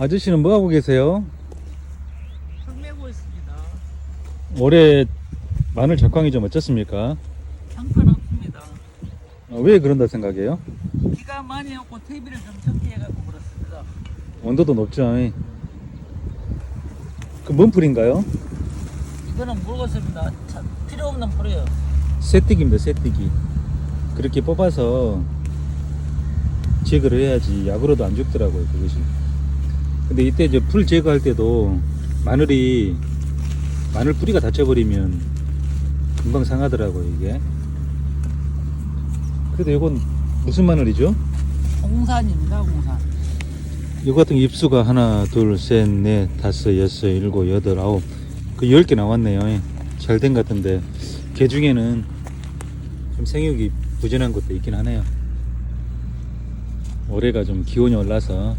아저씨는 뭐 하고 계세요? 흙내고 있습니다. 올해 마늘 작황이 좀 어떻습니까? 형편없습니다. 아, 왜 그런다 생각해요? 비가 많이 오고 퇴비를 좀 적게 해갖고 그렇습니다. 온도도 높죠. 그 뭔 풀인가요? 이거는. 참 필요 없는 풀이에요. 새띠기입니다. 새띠기. 그렇게 뽑아서 제거를 해야지 약으로도 안 죽더라고요. 그것이. 근데 이때 이제 풀 제거할 때도 마늘이 마늘 뿌리가 다쳐버리면 금방 상하더라고요. 이게. 그래도 이건 무슨 마늘이죠? 공산입니다. 공산. 이거 같은 게 입수가 하나, 둘, 셋, 넷, 다섯, 여섯, 일곱, 여덟, 아홉. 그 열 개 나왔네요. 잘 된 것 같은데. 개 중에는 좀 생육이 부진한 것도 있긴 하네요. 올해가 좀 기온이 올라서